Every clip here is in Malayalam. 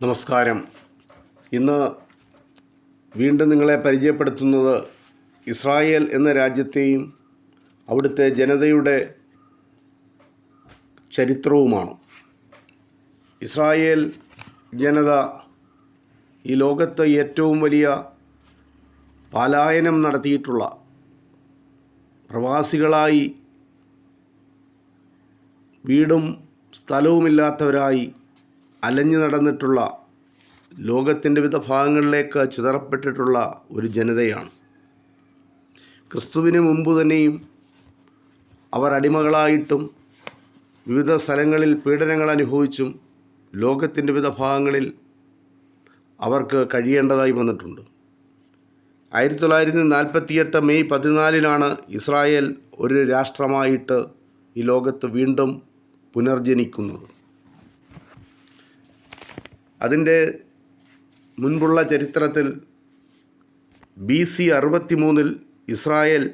നമസ്കാരം. ഇന്ന് വീണ്ടും നിങ്ങളെ പരിചയപ്പെടുത്തുന്നത് ഇസ്രായേൽ എന്ന രാജ്യത്തെയും അവിടുത്തെ ജനതയുടെ ചരിത്രവുമാണ്. ഇസ്രായേൽ ജനത ഈ ലോകത്ത് ഏറ്റവും വലിയ പലായനം നടത്തിയിട്ടുള്ള പ്രവാസികളായി വീടും സ്ഥലവുമില്ലാത്തവരായി അലഞ്ഞു നടന്നിട്ടുള്ള ലോകത്തിന്റെ വിവിധ ഭാഗങ്ങളിലേക്ക് ചിതറപ്പെട്ടിട്ടുള്ള ഒരു ജനതയാണ്. ക്രിസ്തുവിന് മുമ്പ് തന്നെയും അവർ അടിമകളായിട്ടും വിവിധ സ്ഥലങ്ങളിൽ പീഡനങ്ങൾ അനുഭവിച്ചും ലോകത്തിന്റെ വിവിധ ഭാഗങ്ങളിൽ അവർക്ക് കഴിയേണ്ടതായി വന്നിട്ടുണ്ട്. ആയിരത്തി തൊള്ളായിരത്തി നാൽപ്പത്തിയെട്ട് മെയ് പതിനാലിനാണ് ഇസ്രായേൽ ഒരു രാഷ്ട്രമായിട്ട് ഈ ലോകത്ത് വീണ്ടും പുനർജനിക്കുന്നത്. അതിന്റെ മുൻപുള്ള ചരിത്രത്തിൽ ബി സി അറുപത്തി മൂന്നിൽ ഇസ്രായേൽ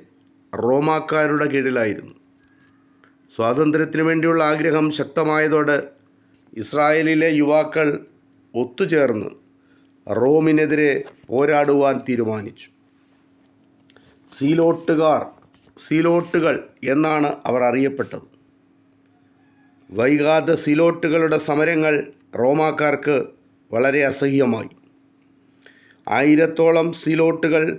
റോമാക്കാരുടെ കീഴിലായിരുന്നു. സ്വാതന്ത്ര്യത്തിന് വേണ്ടിയുള്ള ആഗ്രഹം ശക്തമായതോടെ ഇസ്രായേലിലെ യുവാക്കൾ ഒത്തുചേർന്ന് റോമിനെതിരെ പോരാടുവാൻ തീരുമാനിച്ചു. സീലോട്ടുകാർ സീലോട്ടുകൾ എന്നാണ് അവർ അറിയപ്പെട്ടത്. വൈകാതെ സീലോട്ടുകളുടെ സമരങ്ങൾ റോമാക്കാർക്ക് വളരെ അസഹ്യമായി. ആയിരത്തോളം സിലോട്ടുകൾ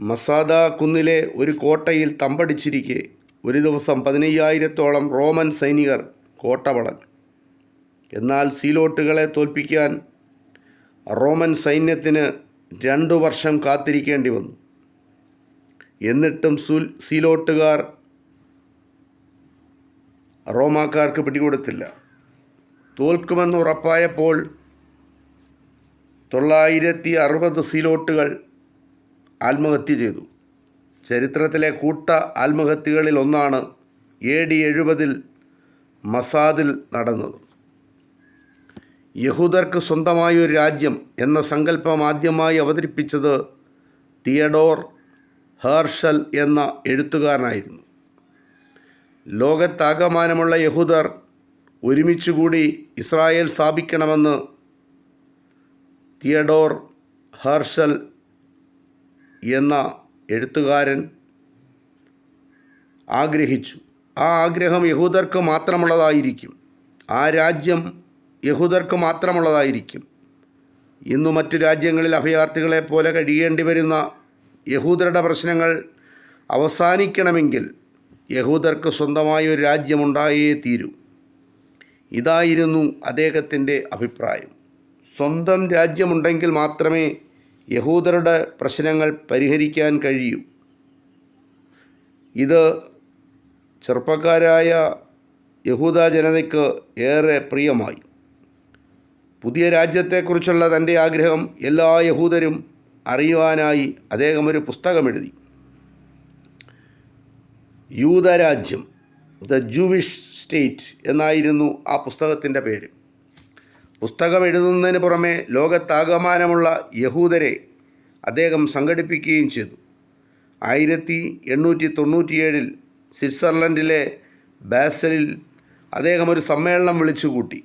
മസാദ കുന്നിലെ ഒരു കോട്ടയിൽ തമ്പടിച്ചിരിക്കെ ഒരു ദിവസം പതിനയ്യായിരത്തോളം റോമൻ സൈനികർ കോട്ട വളഞ്ഞു. എന്നാൽ സീലോട്ടുകളെ തോൽപ്പിക്കാൻ റോമൻ സൈന്യത്തിന് രണ്ടു വർഷം കാത്തിരിക്കേണ്ടി വന്നു. എന്നിട്ടും സുൽ സീലോട്ടുകാർ റോമാക്കാർക്ക് പിടികൊടുത്തില്ല. തോൽക്കുമെന്ന് ഉറപ്പായപ്പോൾ തൊള്ളായിരത്തി അറുപത് സീലോട്ടുകൾ ആത്മഹത്യ ചെയ്തു. ചരിത്രത്തിലെ കൂട്ട ആത്മഹത്യകളിൽ ഒന്നാണ് എ ഡി എഴുപതിൽ മസാദിൽ നടന്നത്. യഹൂദർക്ക് സ്വന്തമായ ഒരു രാജ്യം എന്ന സങ്കല്പം ആദ്യമായി അവതരിപ്പിച്ചത് തിയഡോർ ഹേർഷൽ എന്ന എഴുത്തുകാരനായിരുന്നു. ലോകത്താകമാനമുള്ള യഹൂദർ ഒരുമിച്ചുകൂടി ഇസ്രായേൽ സ്ഥാപിക്കണമെന്ന് തിയഡോർ ഹർഷൽ എന്ന എഴുത്തുകാരൻ ആഗ്രഹിച്ചു. ആ ആഗ്രഹം യഹൂദർക്ക് മാത്രമുള്ളതായിരിക്കും. ആ രാജ്യം യഹൂദർക്ക് മാത്രമുള്ളതായിരിക്കും. ഇന്ന് മറ്റു രാജ്യങ്ങളിൽ അഭയാർത്ഥികളെ പോലെ കഴിയേണ്ടി വരുന്ന യഹൂദരുടെ പ്രശ്നങ്ങൾ അവസാനിക്കണമെങ്കിൽ യഹൂദർക്ക് സ്വന്തമായ ഒരു രാജ്യമുണ്ടായേ തീരൂ. ഇതായിരുന്നു അദ്ദേഹത്തിന്റെ അഭിപ്രായം. സ്വന്തം രാജ്യമുണ്ടെങ്കിൽ മാത്രമേ യഹൂദരുടെ പ്രശ്നങ്ങൾ പരിഹരിക്കാൻ കഴിയൂ. ഇത് ചെറുപ്പക്കാരായ യഹൂദ ജനതയ്ക്ക് ഏറെ പ്രിയമായി. പുതിയ രാജ്യത്തെക്കുറിച്ചുള്ള തന്റെ ആഗ്രഹം എല്ലാ യഹൂദരും അറിയുവാനായി അദ്ദേഹം ഒരു പുസ്തകം എഴുതി യൂതരാജ്യം. ദ ജൂവിഷ് സ്റ്റേറ്റ് എന്നായിരുന്നു ആ പുസ്തകത്തിന്റെ പേര്. പുസ്തകം എഴുതുന്നതിന് പുറമെ ലോകത്താകമാനമുള്ള യഹൂദരെ അദ്ദേഹം സംഘടിപ്പിക്കുകയും ചെയ്തു. ആയിരത്തി എണ്ണൂറ്റി തൊണ്ണൂറ്റിയേഴിൽ സ്വിറ്റ്സർലൻഡിലെ ബാസലിൽ അദ്ദേഹം ഒരു സമ്മേളനം വിളിച്ചുകൂട്ടി.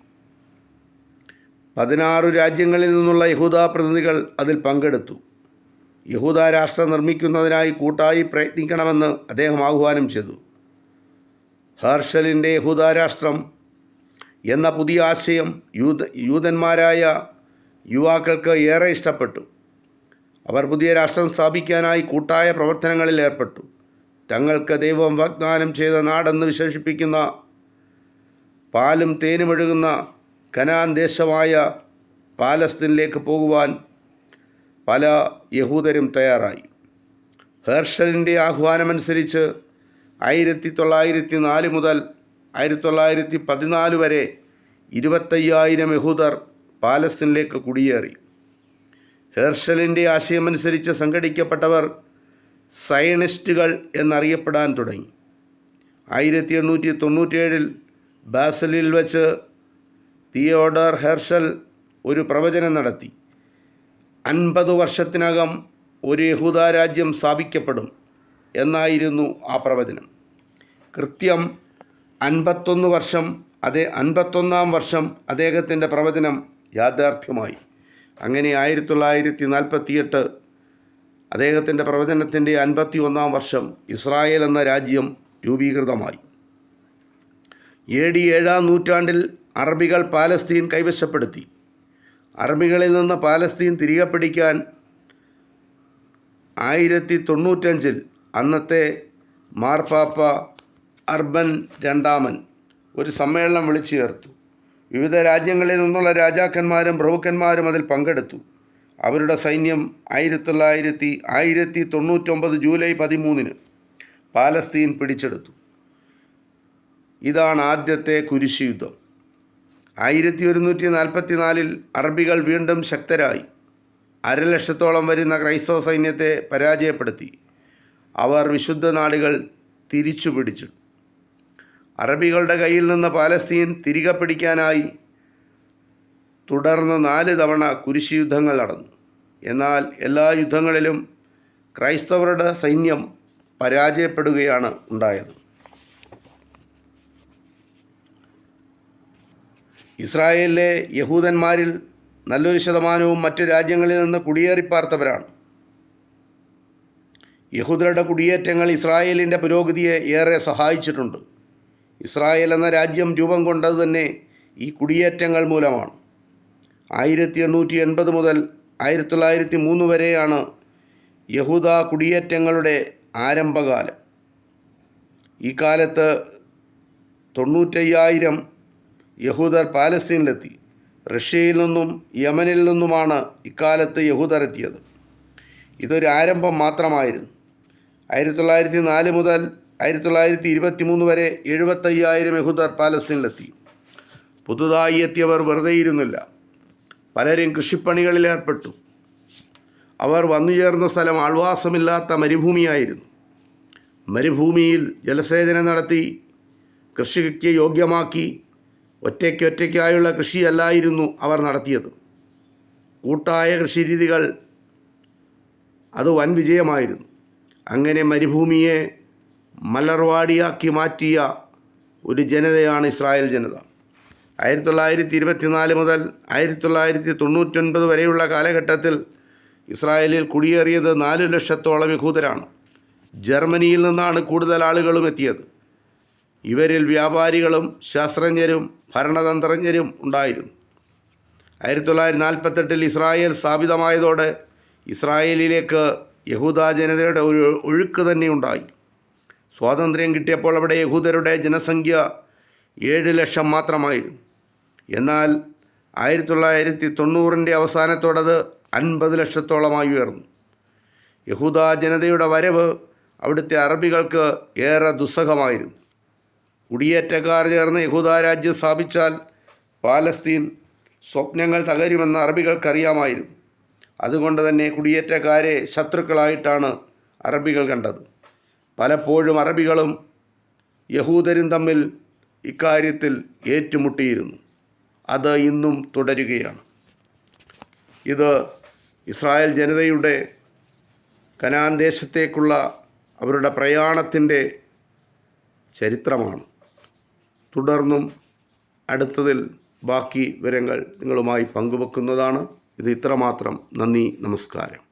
പതിനാറ് രാജ്യങ്ങളിൽ നിന്നുള്ള യഹൂദ പ്രതിനിധികൾ അതിൽ പങ്കെടുത്തു. യഹൂദ രാഷ്ട്രം നിർമ്മിക്കുന്നതിനായി കൂട്ടായി പ്രയത്നിക്കണമെന്ന് അദ്ദേഹം ആഹ്വാനം ചെയ്തു. ഹർഷലിന്റെ ഹുദാരാഷ്ട്രം എന്ന പുതിയ ആശയം യൂത യൂതന്മാരായ യുവാക്കൾക്ക് ഏറെ ഇഷ്ടപ്പെട്ടു. അവർ പുതിയ രാഷ്ട്രം സ്ഥാപിക്കാനായി കൂട്ടായ പ്രവർത്തനങ്ങളിൽ ഏർപ്പെട്ടു. തങ്ങൾക്ക് ദൈവം വാഗ്ദാനം ചെയ്ത നാടെന്ന് വിശേഷിപ്പിക്കുന്ന പാലും തേനുമൊഴുകുന്ന കനാൻ ദേശമായ പാലസ്തീനിലേക്ക് പോകുവാൻ പല യഹൂദരും തയ്യാറായി. ഹേർഷലിന്റെ ആഹ്വാനമനുസരിച്ച് ആയിരത്തി തൊള്ളായിരത്തി നാല് മുതൽ ആയിരത്തി തൊള്ളായിരത്തി പതിനാല് വരെ ഇരുപത്തയ്യായിരം യഹൂദർ പാലസ്തീനിലേക്ക് കുടിയേറി. ഹേർഷലിന്റെ ആശയമനുസരിച്ച് സംഘടിക്കപ്പെട്ടവർ സയനിസ്റ്റുകൾ എന്നറിയപ്പെടാൻ തുടങ്ങി. ആയിരത്തി എണ്ണൂറ്റി തൊണ്ണൂറ്റിയേഴിൽ ബാസലിൽ വച്ച് തിയോഡർ ഹെർഷൽ ഒരു പ്രവചനം നടത്തി. അൻപത് വർഷത്തിനകം ഒരു യഹൂദ രാജ്യം സ്ഥാപിക്കപ്പെടും. എന്നായിരുന്നു ആ പ്രവചനം. കൃത്യം അൻപത്തൊന്ന് വർഷം അതേ അൻപത്തൊന്നാം വർഷം അദ്ദേഹത്തിന്റെ പ്രവചനം യാഥാർത്ഥ്യമായി. അങ്ങനെ ആയിരത്തി തൊള്ളായിരത്തി നാൽപ്പത്തിയെട്ട് അദ്ദേഹത്തിന്റെ പ്രവചനത്തിന്റെ അൻപത്തി ഒന്നാം വർഷം ഇസ്രായേൽ എന്ന രാജ്യം രൂപീകൃതമായി. എ ഡി ഏഴാം നൂറ്റാണ്ടിൽ അറബികൾ പാലസ്തീൻ കൈവശപ്പെടുത്തി. അറബികളിൽ നിന്ന് പാലസ്തീൻ തിരികെ പിടിക്കാൻ ആയിരത്തി തൊണ്ണൂറ്റഞ്ചിൽ അന്നത്തെ മാർപ്പാപ്പ അർബൻ രണ്ടാമൻ ഒരു സമ്മേളനം വിളിച്ചു ചേർത്തു വിവിധ രാജ്യങ്ങളിൽ നിന്നുള്ള രാജാക്കന്മാരും പ്രഭുക്കന്മാരും അതിൽ പങ്കെടുത്തു. അവരുടെ സൈന്യം ആയിരത്തി തൊള്ളായിരത്തി ആയിരത്തി തൊണ്ണൂറ്റൊമ്പത് ജൂലൈ പതിമൂന്നിന് പാലസ്തീൻ പിടിച്ചെടുത്തു. ഇതാണ് ആദ്യത്തെ കുരിശ് യുദ്ധം. ആയിരത്തി ഒരുന്നൂറ്റി നാൽപ്പത്തി നാലിൽ അറബികൾ വീണ്ടും ശക്തരായി. അരലക്ഷത്തോളം വരുന്ന ക്രൈസ്തവ സൈന്യത്തെ പരാജയപ്പെടുത്തി. അവർ വിശുദ്ധ നാടുകൾ തിരിച്ചു പിടിച്ചു. അറബികളുടെ കയ്യിൽ നിന്ന് പാലസ്തീൻ തിരികെ പിടിക്കാനായി തുടർന്ന് നാല് തവണ കുരിശ് യുദ്ധങ്ങൾ നടന്നു. എന്നാൽ എല്ലാ യുദ്ധങ്ങളിലും ക്രൈസ്തവരുടെ സൈന്യം പരാജയപ്പെടുകയാണ് ഉണ്ടായത്. ഇസ്രായേലിലെ യഹൂദന്മാരിൽ നല്ലൊരു ശതമാനവും മറ്റു രാജ്യങ്ങളിൽ നിന്ന് കുടിയേറിപ്പാർത്തവരാണ്. യഹൂദരുടെ കുടിയേറ്റങ്ങൾ ഇസ്രായേലിന്റെ പുരോഗതിയെ ഏറെ സഹായിച്ചിട്ടുണ്ട്. ഇസ്രായേൽ എന്ന രാജ്യം രൂപം കൊണ്ടത് തന്നെ ഈ കുടിയേറ്റങ്ങൾ മൂലമാണ്. ആയിരത്തി എണ്ണൂറ്റി എൺപത് മുതൽ ആയിരത്തി തൊള്ളായിരത്തി മൂന്ന് വരെയാണ് യഹൂദ കുടിയേറ്റങ്ങളുടെ ആരംഭകാലം. ഈ കാലത്ത് തൊണ്ണൂറ്റയ്യായിരം യഹൂദർ പാലസ്തീനിലെത്തി. റഷ്യയിൽ നിന്നും യമനിൽ നിന്നുമാണ് ഇക്കാലത്ത് യഹൂദർ എത്തിയത്. ഇതൊരു ആരംഭം മാത്രമായിരുന്നു. ആയിരത്തി തൊള്ളായിരത്തി നാല് മുതൽ ആയിരത്തി തൊള്ളായിരത്തി ഇരുപത്തി മൂന്ന് വരെ എഴുപത്തയ്യായിരം യഹൂദർ പാലസ്തീനിലെത്തി. പുതുതായി എത്തിയവർ വെറുതെ ഇരുന്നില്ല. പലരും കൃഷിപ്പണികളിൽ ഏർപ്പെട്ടു. അവർ വന്നു ചേർന്ന സ്ഥലം ആൾവാസമില്ലാത്ത മരുഭൂമിയായിരുന്നു. മരുഭൂമിയിൽ ജലസേചനം നടത്തി കൃഷിക്ക് യോഗ്യമാക്കി ഒറ്റയ്ക്കൊറ്റയ്ക്കായുള്ള കൃഷിയല്ലായിരുന്നു അവർ നടത്തിയത്. കൂട്ടായ കൃഷിരീതികൾ അത് വൻ വിജയമായിരുന്നു. അങ്ങനെ മരുഭൂമിയെ മലർവാടിയാക്കി മാറ്റിയ ഒരു ജനതയാണ് ഇസ്രായേൽ ജനത. ആയിരത്തി തൊള്ളായിരത്തി ഇരുപത്തിനാല് മുതൽ ആയിരത്തി തൊള്ളായിരത്തി തൊണ്ണൂറ്റൊൻപത് വരെയുള്ള കാലഘട്ടത്തിൽ ഇസ്രായേലിൽ കുടിയേറിയത് നാല് ലക്ഷത്തോളം യഹൂദരാണ്. ജർമ്മനിയിൽ നിന്നാണ് കൂടുതൽ ആളുകളും എത്തിയത്. ഇവരിൽ വ്യാപാരികളും ശാസ്ത്രജ്ഞരും ഭരണതന്ത്രജ്ഞരും ഉണ്ടായിരുന്നു. ആയിരത്തി തൊള്ളായിരത്തി നാൽപ്പത്തെട്ടിൽ ഇസ്രായേൽ സ്ഥാപിതമായതോടെ ഇസ്രായേലിലേക്ക് യഹൂദ ജനതയുടെ ഒരു ഒഴുക്ക് തന്നെ ഉണ്ടായി. സ്വാതന്ത്ര്യം കിട്ടിയപ്പോൾ അവിടെ യഹൂദരുടെ ജനസംഖ്യ ഏഴ് ലക്ഷം മാത്രമായിരുന്നു. എന്നാൽ ആയിരത്തി തൊള്ളായിരത്തി തൊണ്ണൂറിന്റെ അവസാനത്തോടത് അൻപത് ലക്ഷത്തോളമായി ഉയർന്നു. യഹൂദാ ജനതയുടെ വരവ് അവിടുത്തെ അറബികൾക്ക് ഏറെ ദുസ്സഹമായിരുന്നു. കുടിയേറ്റക്കാർ ചേർന്ന് യഹൂദ രാജ്യം സ്ഥാപിച്ചാൽ പാലസ്തീൻ സ്വപ്നങ്ങൾ തകരുമെന്ന് അറബികൾക്കറിയാമായിരുന്നു. അതുകൊണ്ട് തന്നെ കുടിയേറ്റക്കാരെ ശത്രുക്കളായിട്ടാണ് അറബികൾ കണ്ടത്. പലപ്പോഴും അറബികളും യഹൂദരും തമ്മിൽ ഇക്കാര്യത്തിൽ ഏറ്റുമുട്ടിയിരുന്നു. അത് ഇന്നും തുടരുകയാണ്. ഇത് ഇസ്രായേൽ ജനതയുടെ കനാൻ ദേശത്തേക്കുള്ള അവരുടെ പ്രയാണത്തിന്റെ ചരിത്രമാണ്. തുടർന്നും അടുത്തതിൽ ബാക്കി വിവരങ്ങൾ നിങ്ങളുമായി പങ്കുവെക്കുന്നതാണ്. ഇത് ഇത്രമാത്രം. നന്ദി നമസ്കാരം.